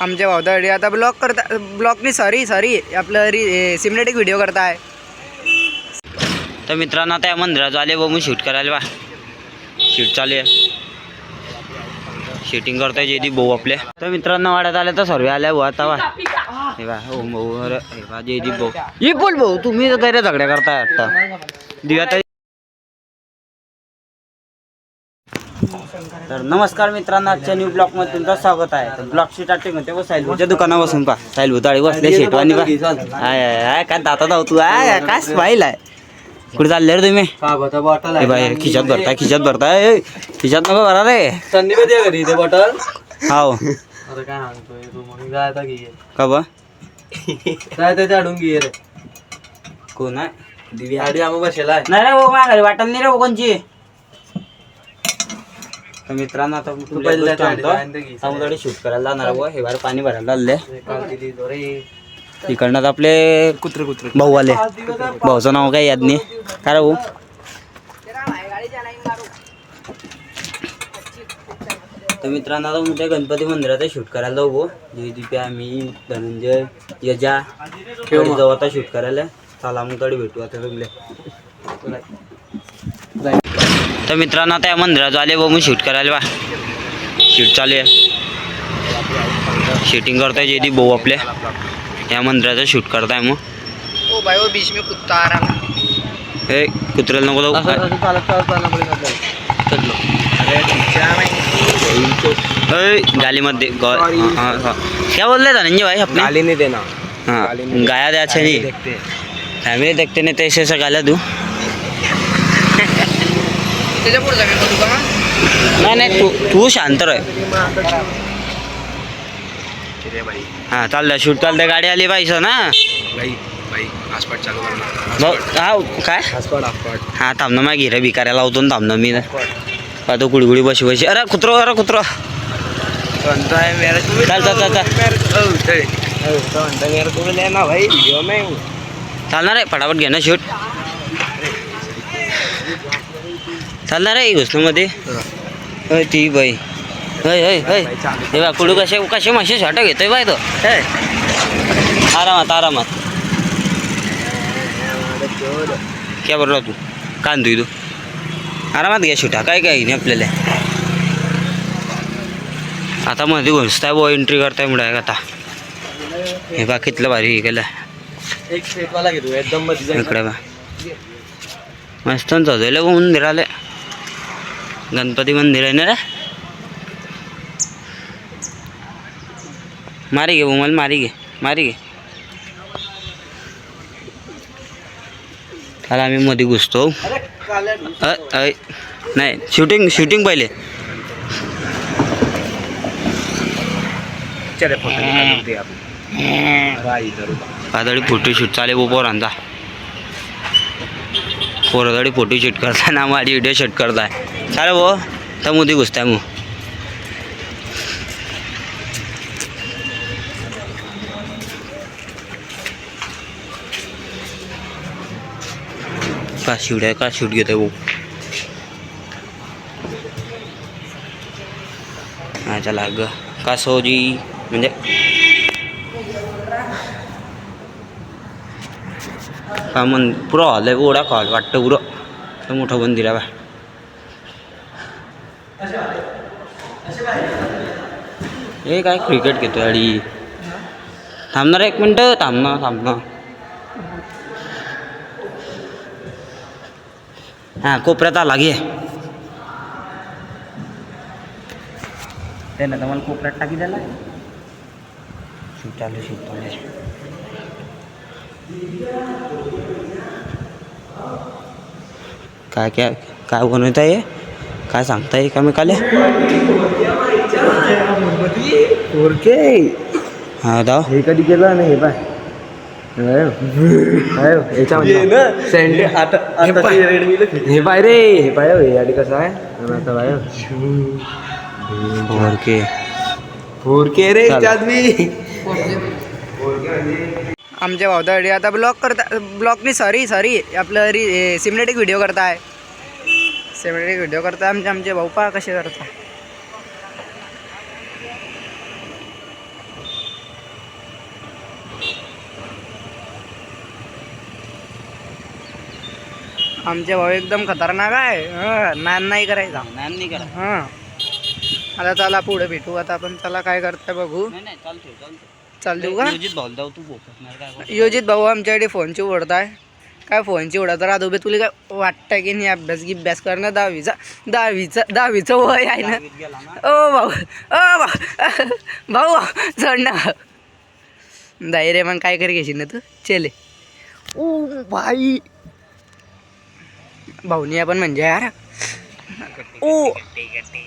आमचे भावताडी आता ब्लॉक करता ब्लॉकनी सॉरी सॉरी आपलं री सिमलेटिक व्हिडिओ करताय. तर मित्रांनो आता या मंदिरात आले बघून शूट करायला बा. शूट चालू आहे. शूटिंग करतोय जेदी भाऊ आपले. तर मित्रांनो वाड्यात आले तर सर्वे आल्या भाऊ आता बा. हे बा हो भाऊ अरे हे बा भाऊ. ये बोल भाऊ तुम्ही तर काय झगड्या करताय आता. दिव्या तर नमस्कार मित्रांनो आजच्या न्यू ब्लॉकमध्ये तुमचं स्वागत आहे. तर ब्लॉक शीट आटे म्हणते साहिलभूच्या दुकाना बसून पा साहिलभू ताळी बसले शेटवानी पा आय काय दाता धाव तू? आय काय स्माईल आहे? कुठे चालले रे तुम्ही? बाई खिशात भरताय खिशात भरताय खिशात नको भरा रे. घरी ते बॉटल? हाव. काय तू का बा? जायचं झाडून घे रे. कोण आहे? दिव्या आम्ही बसेला नाही रे भाऊ माझ्या घरी वाटत नाही रे भाऊ कोणची. तर मित्रांनो आता तू पहिल्या गाडीत आहे ना ती. समुद्राकडे शूट करायला जाणार बुवा. हे बार पाणी भरायला आले काल दिली तो रे इकडनं आपले कुत्रे कुत्रे. भाऊ आले भाऊचं नाव काय? याद नाही काय भाऊ तर मित्रांनो आता मी त्या गणपती मंदिरात शूट करायला जाऊ भाऊ दिप्या मी धनंजय यजा. जाऊ आता शूट करायला. चला मग तरी भेटू आता तुमले. तर मित्रांनो आता या मंदिरात आले बघून शूट करायला बा. शूट चालू आहे. शूटिंग करताय जेदी भाऊ आपले. या मंदिराचं शूट करताय मग. ओ भाई बीच में कुत्ता आ रहा हे कुत्र्याला नको जाऊ गालीमध्ये. क्या बोल रहे धनंजय भाई अपने गाली नहीं देना हाँ गाया दे अच्छा नहीं. देखते फॅमिली देखते नाही तर ऐसे गाल्या तू त्याच्या पुढे का? नाही नाही तू तू शांत राह. हां चाललं शूट चालतं गाडी आली पाहिजे ना? भाई भाई आसपाट चालू करणार भाऊ हा काय? आसपाट आसपाट हा थांब ना मग घिरा भिकाऱ्याला लावतो ना थांब ना मी. पाहतो कुडीकुडी बशी बशी. अरे कुत्रो अरे कुत्रो. है मेरा चल चल चल मेरा भाई में चालणार आहे फटाफट घे ना शूट. चालणार आहे घुसण्यामध्ये होय ती बाई. होय होय होय. हे बा कुडू कसे कसे मासे शॉट घेतोय बाय तो. आरामात आरामात. क्या बरोबर तू. कांदू तू. आरामात घ्या शूटा काय काय नाही आपल्याला? आता मध्ये घुसताय बो एंट्री करताय मुळे आता. हे बा कितलं भारी एक घेतो एकदम मध्ये इकडे बा मस्त सजवलं मंदिर आले गणपती मंदिर आहे ना रे? मारी घे मला मारी घे मारी घे. त्याला आम्ही मध्ये घुसतो. नाही शूटिंग शूटिंग पहिले. चले फोटो निकाल दे आप भाई इधर पातळी फोटोशूट चाले बो पोरांचा. पोरासाठी फोटोशूट करताना माझी व्हिडिओ शूट करताय. चालेल भो तर मोदी घुसताय मग का शूट आहे का शूट घेतोय भाऊ हा चला ग का सोजी म्हणजे का मन पुरा हॉल आहे ओढा हॉल वाटतं पुरं। मोठं मंदिर आहे बा हे काय क्रिकेट घेतो अडी थांबणार एक मिनटं थांबणार थांबणार. हां कोपऱ्यात आला घे. त्यानं तर मला कोपऱ्यात टाकी द्यायला चालू आहे. काय काय काय बनवत आहे काय सांगताय का मी काले ओके हा दाव. हे कधी केलं नाही हे पाय. याच्यामध्ये. आता हे पाय. रे हे पाय हो, हे आधी कसं आहे? पाय ओके फोर के रे चालेल. आदमी आमचे भावताडी आता ब्लॉक करता ब्लॉकनी सॉरी सॉरी आपलं री सिमलेटिक व्हिडिओ करताय. सिमलेटिक व्हिडिओ करताय आमचे आमचे भाऊ पा कसे करता आमचे भाऊ एकदम खतरनाक आहे. हं, नान नाही करायचा. नाही नाही करा हां. आता चला पुढे भेटू. आता आपण चला काय करताय बघू. नाही नाही चालतो चालतो चाल देऊ का योजित भाऊ जाऊ तू बोकसणार काय बोल. योजित भाऊ आमच्याकडे फोनची उडताय काय फोनची उडत राहतो बे तुला काय वाटतं की नाही अभ्यास गिभ्यास करणं? दहावीचा दहावीचा दहावीचं वय आहे ना? दहावीत गेला ना? ओ भाऊ ओ भाऊ भाऊ चढ ना. रे मग काय करी घेशील ना तू? चले. ओ भाई. भाऊनी आपण म्हणजे यार. ओ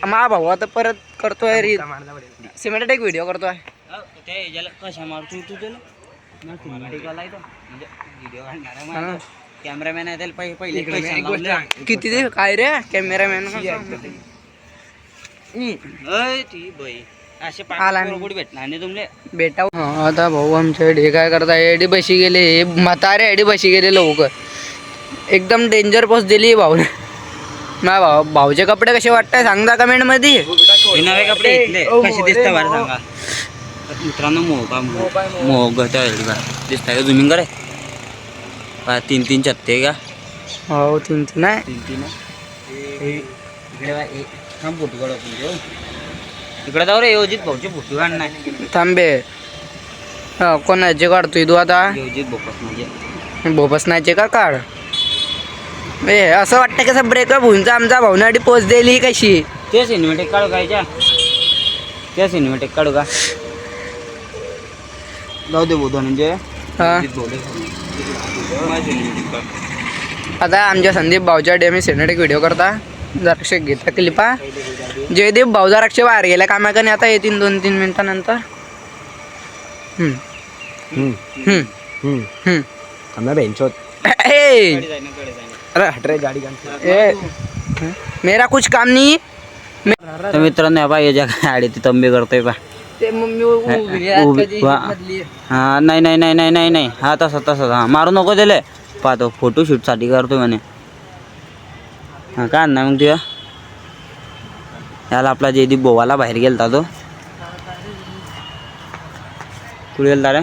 मा भाऊ आता परत करतोय व्हिडिओ करतोय. आहे तो. म्हणजे व्हिडिओ काढणारा हा. माणूस. कॅमेरामॅन आहे त्याला पहिले एक. किती ते काय रे कॅमेरामॅन बेटा आता भाऊ आमच्याकडे काय करताय? एडी बशी गेले. हे म्हातारे एडी बशी गेले लवकर. एकदम डेंजर पोस्ट दिली भाऊने मा भाऊ भाऊचे कपडे कसे वाटताय? सांगता कमेंटमध्ये? नवे कपडे कसे दिसतात बरं सांगा. मित्रांनो का मोह मोह गहत्या का दिसताय का झुमिंग करे तीन तीन छत्ते का? हो तीन तीन आहे. तीन तीन. इकडे थांब फोटो काढू आपण घेऊ. इकडे जाऊ रे योजित भाऊचे फोटो काढ नाही थांबे कोणाचे काढतोय तू आता? योजित म्हणजे भोपस नाहीचे का काढ? ए असं वाटतं कसं ब्रेकअप होऊन जा आमचा भाऊनाडी पोच दिली कशी? ते सिनेमॅटिक काढू का याच्या? ते सिनेमॅटिक काढू का? जाऊ दे बोधो म्हणजे. हा. आता आमच्या संदीप भाऊच्या डेमी सिनेटिक व्हिडिओ करता. जराक्ष घेता क्लिपा जयदीप भाऊ जराक्ष बाहेर गेल्या कामाकडे आता येतील दोन तीन मिनिटानंतर. हम्म, हम्म, हम्म. आम्ही बेंचोत ए, कडे जाय ना, कडे जाय. अरे हट रे गाडी ए मेरा कुछ काम नहीं। तर मित्रांनो या बा याच्या गाडी ती तंबी करतोय बा. ते मम्मी उभी आहे, उभी- कधी वा. मधली आहे. हा नाही नाही नाही नाही नाही नाही. हा तसा तसा हा. मारू नको दिले पाहतो फोटोशूटसाठी करतोय म्हणे. हा का ना मग तुझ्या याला आपला जयदीप बोवाला बाहेर गेलता तो. कुठे गेलता रे?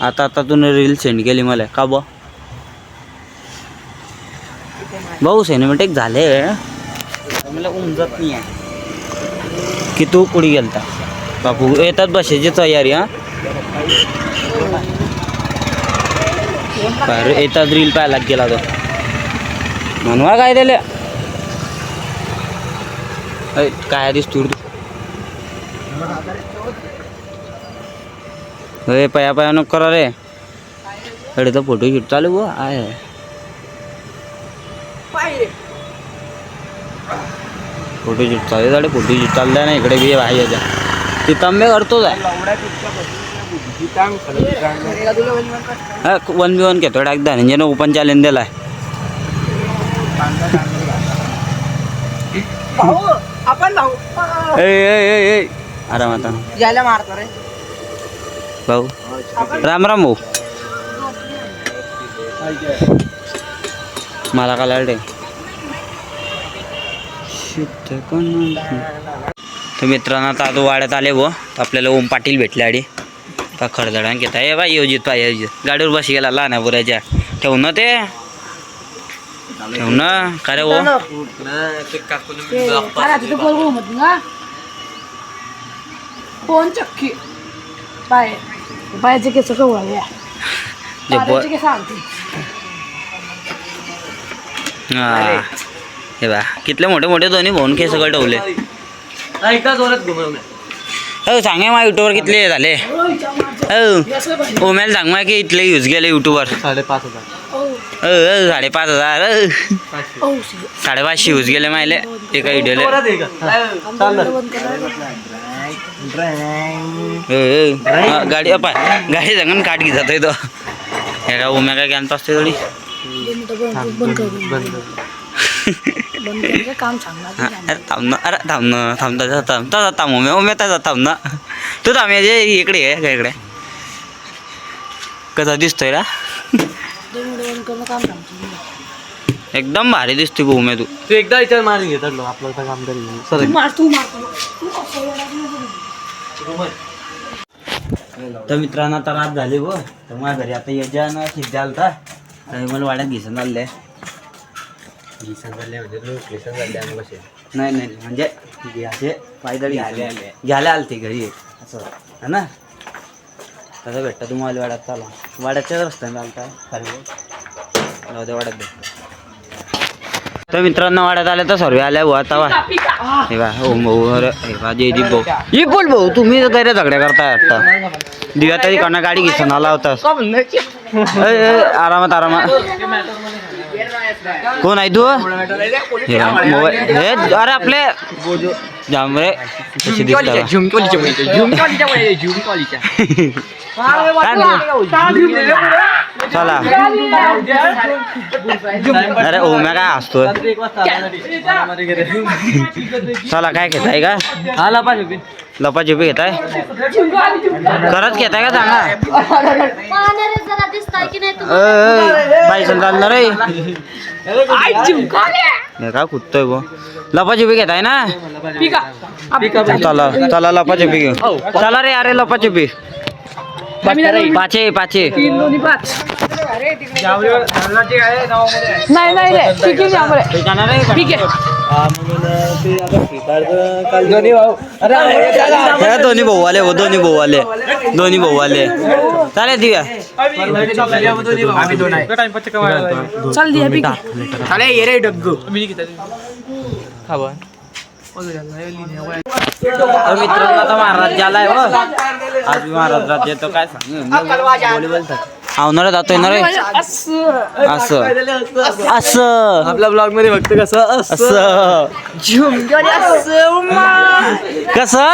आता आता तू रील सेंड केली मला. का बा भाऊ सिनेमॅटिक झाले मला उमजत नाही आहे. की तू कुठे गेलता? बापू येतात बसायची तयारी हा? बरं येतात रील पाहायला गेला तो. म्हणवा काय दिले काय दिसतो तू? अरे पया पया नको करा रे. अडे तर फोटो शूट चालू आहे. हो. फोटो शूट चालू झाले फोटो शूट चाललाय ना इकडे बी भाई याच्या ती तंबे करतोच आहे. वन बी वन घेतो एकदा म्हणजे ओपन चॅलेंज दिलाय आपण आराम आता. यायला मारतो रे. भाऊ. राम राम भाऊ. मला का लाल तर मित्रांनो आता आता वाड्यात आले तर आपल्याला ओम पाटील भेटले आडी. का खडधडान घेता ए बाई योजित पाय योजित. गाडीवर बशी गेला लहान आहे पुऱ्याच्या ठेव ना ते. ठेव ना. का रे पायाचे केस हा बा कितले मोठे मोठे दोन्ही भाऊन केस सगळं ठेवले हो सांगे मा युट्यूबवर कितले झाले? हो सांग मा की इथले यूज गेले युट्यूबवर साडेपाच हजार. हो हो साडेपाच हजार हो. साडेपाचशे यूज गेले माहिले एका व्हिडिओले हो. हो हा, गाडी अपाय गाडी सांगून काट घे जातोय तो. हे का उम्या काय ज्ञान पासते थोडी. बंद कर बंद कर काम हा, अरे थांब ना अरे थांब ना थांब तसा थांब तसा थांब उम्या उम्या तसा थांब ना तू थांब याचे इकडे आहे का इकडे कसा दिसतोय रा एकदम भारी दिसते गो उम्या तू तू एकदा विचार मारून घेतात लोक आपलं तर काम तरी सर तू मार तू मार तू कसं एवढा तर मित्रांनो आता रात झाली गो तर माझ्या घरी आता यजा ना सिद्ध आलता मला वाड्यात घेसून चाललंय नाही नाही नाही, म्हणजे हे असे पायदळी आले. घ्यायला आलते घरी असं. है ना? तसं भेटतं तुम्हाला वाड्यात चाला वाड्याच्याच रस्त्याने जाऊ दे वाड्यात भेटतो. तर मित्रांनो वाड्यात आले तर सर्वे आल्या भाऊ आता वा हे बा ओम भाऊ अरे हे बा जयदीप भाऊ. ही बोल भाऊ तुम्ही गैर झगड्या करताय आता? दिव्या तरी कोणा गाडी घेसून आला होता आरामात आरामात. कोण आहे तू? हे मोबाईल- हे अरे आपले जांभळे. कशी दिसतात चला. अरे ओम्या काय असतोय चला काय घेताय का? हा लपा छुपी घेताय? खरंच घेताय का सांगा पाहणारे जरा दिसताय की नाही तुम्ही बाई चालणार रे. हे काय कुदतोय गो? लपाछुपी घेताय ना? चला चला लपाछुपी घेऊ. चला रे अरे लपाछुपी. पाचे पाचे नाही नाही रे ठीक आहे ठीक हे दोन्ही भाऊ. आले हो दोन्ही भाऊ आले. दोन्ही भाऊ आले. चालेल दिव्या चल दिया ये रे डग्गू मित्रांनो महाराज झालाय आज महाराज राज्य येतो काय सांग? आवणार जातोय ना रे असं असं आपल्या ब्लॉगमध्ये बघतो कसं असं कसं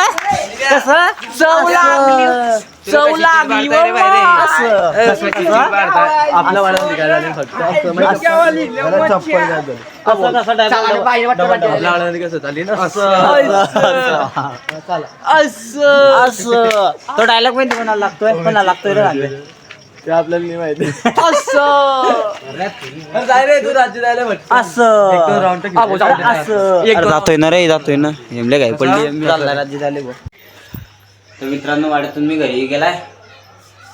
कसं फक्त असं म्हणजे कसं चालली ना असं तो डायलॉग माहिती कोणाला लागतोय कोणाला लागतोय? ते आपल्याला नाही माहिती. जाय रे तू राज्य जायला म्हटलं. असं. असं. अरे जातोय ना रे जातोय ना. हेमले काय पडली राज्य झाले तर मित्रांनो वाड्यातून मी घरी गेलाय.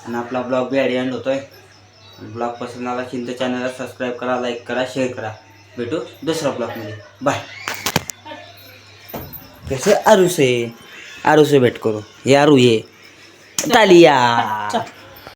आणि आपला ब्लॉग बी एंड होतोय. ब्लॉग पसंत आला असेल तर चॅनलला सबस्क्राईब करा लाईक करा शेअर करा. भेटू दुसऱ्या ब्लॉगमध्ये बाय कैसे आरुसे आरुसे भेट करू. हे आरू ये. तालिया.